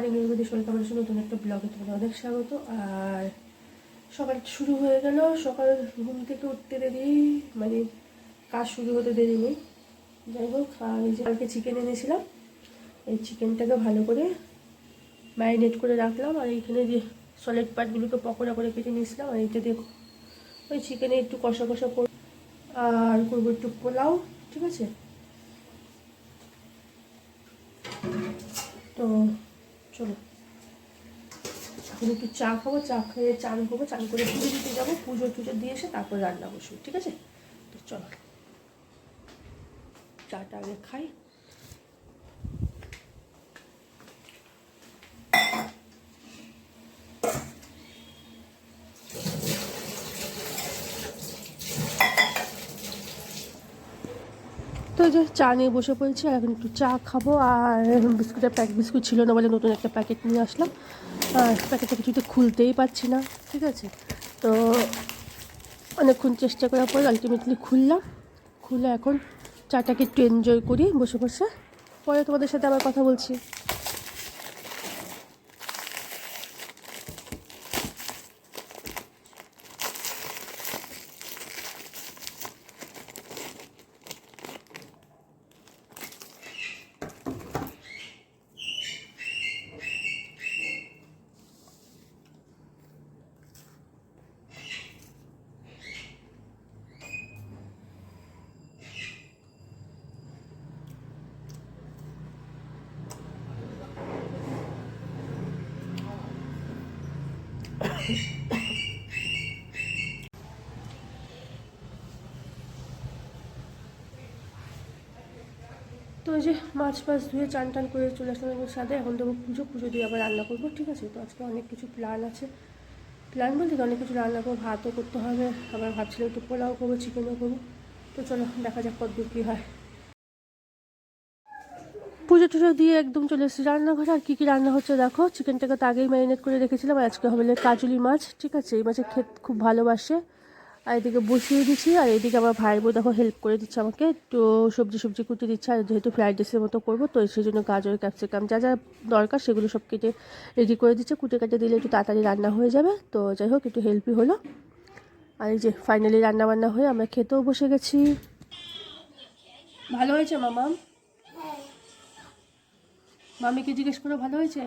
Morning এগুলি শরীর কেমন আছে নতুন একটা ব্লগে তোমাদের অনেক স্বাগত। আর সকাল শুরু হয়ে গেল, সকাল ঘুম থেকে উঠতে দেরি মানে কাজ শুরু হতে দেরি নেই। যাই হোক, আর এই যে কালকে চিকেন এনেছিলাম, এই চিকেনটাকে ভালো করে ম্যারিনেট করে রাখলাম, আর এইখানে যে সলিড পার্টগুলোকে পকোড়া করে কেটে নিয়েছিলাম, আর এইটা দেখো ওই চিকেনে একটু কষা কষা করে, আর করব একটু পোলাও, ঠিক আছে? তো চলো। এখন একটু চা খাব, চা খেয়ে চান করব, চান করে পুজো দিতে যাব। পুজো টুজো দিয়ে এসে তারপর রান্না বসবো, ঠিক আছে? তো চলো। চাটা আগে খাই। তো যে চা নিয়ে বসে পড়েছি, আর এখন একটু চা খাব। আর বিস্কুটের প্যাক, বিস্কুট ছিল না বলে নতুন একটা প্যাকেট নিয়ে আসলাম। আর প্যাকেটটা কিছুতে খুলতেই পারছি না, ঠিক আছে? তো অনেকক্ষণ চেষ্টা করার পর আলটিমেটলি খুললাম। খুলে এখন চাটাকে একটু এনজয় করি বসে বসে। পরে তোমাদের সাথে আবার কথা বলছি। তো ওই যে মাছ ফাছ ধুয়ে চান টান করে চলে আসলাম এবার সাথে এখন দেবো পুজো পুজো দিয়ে আবার রান্না করব, ঠিক আছে? তো আজকে অনেক কিছু প্ল্যান আছে। প্ল্যান বলতে অনেক কিছু রান্না করব, ভাতও করতে হবে। আবার ভাবছিলাম একটু পোলাও করব চিকেনও করব। তো চলো, দেখা যাক কত কী হয়। পুজো টুজো দিয়ে একদম চলে এসেছি। রান্নাঘরে আর কী কী রান্না হচ্ছে দেখো? চিকেনটাকে তো আগেই ম্যারিনেট করে রেখেছিলাম। আজকে হবে কাজুলি মাছ, ঠিক আছে? এই মাছের খেত খুব ভালোবাসে। আর এদিকে বসিয়ে দিচ্ছি। আর এদিকে আমার ভাইয়ের বউ দেখো হেল্প করে দিচ্ছে আমাকে। একটু সবজি সবজি কুটে দিচ্ছে। আর যেহেতু ফ্রাইড রাইসের মতো করব, তো সেই জন্য গাজর ক্যাপসিকাম যা যা দরকার সেগুলো সব কেটে রেডি করে দিচ্ছে। কুটে কাটে দিলে একটু তাড়াতাড়ি রান্না হয়ে যাবে। তো যাই হোক, একটু হেল্পই হলো। আর এই যে ফাইনালি রান্না বান্না হয়ে আমরা খেতেও বসে গেছি। ভালো হয়েছে মামা মামিকে জিজ্ঞেস করে, ভালো হয়েছে?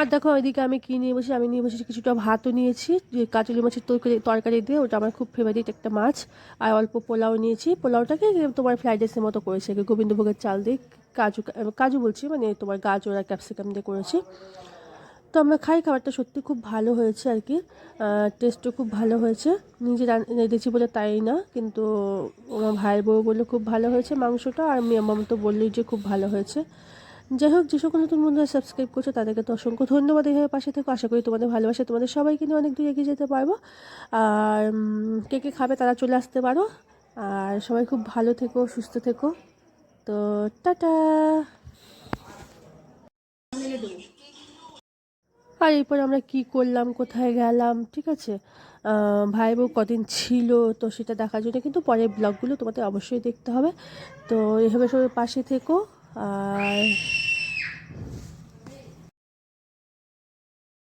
আর দেখো ওইদিকে আমি কী নিয়ে বসি আমি নিয়ে বসেছি কিছুটা ভাতও নিয়েছি, যে কাচুলি মাছের তরকারি তরকারি দিয়ে, ওটা আমার খুব ফেভারিট একটা মাছ। আর অল্প পোলাও নিয়েছি। পোলাওটাকে তোমার ফ্রাইড রাইসের মতো করেছে। গোবিন্দভোগের চাল দিয়ে, কাজু কাজু বলছি মানে তোমার গাজর আর ক্যাপসিকাম দিয়ে করেছি। তো আমরা খাই, খাবারটা সত্যি খুব ভালো হয়েছে আর কি। টেস্টও খুব ভালো হয়েছে। নিজে রেঁধেছি বলে তাই না, কিন্তু আমার ভাইয়ের বউ বলল খুব ভালো হয়েছে মাংসটা, আর মেয়ে মামা তো বললোই যে খুব ভালো হয়েছে। যাই হোক, যে সকল নতুন বন্ধুরা সাবস্ক্রাইব করছ, তাদেরকে তো অসংখ্য ধন্যবাদ এইভাবে পাশে থেকে। আশা করি তোমাদের ভালোবাসা তোমাদের সবাইকে নিয়ে অনেক দূর এগিয়ে যেতে পারব। আর কে কে খাবে তারা চলে আসতে পারো। আর সবাই খুব ভালো থেকো, সুস্থ থেকো। তো টাটা! আর এরপর আমরা কি করলাম, কোথায় গেলাম, ঠিক আছে? ভাই বউ কদিন ছিল, তো সেটা দেখার জন্য কিন্তু পরের ব্লগগুলো তোমাদের অবশ্যই দেখতে হবে। তো এভাবে সবাই পাশে থেকো, আর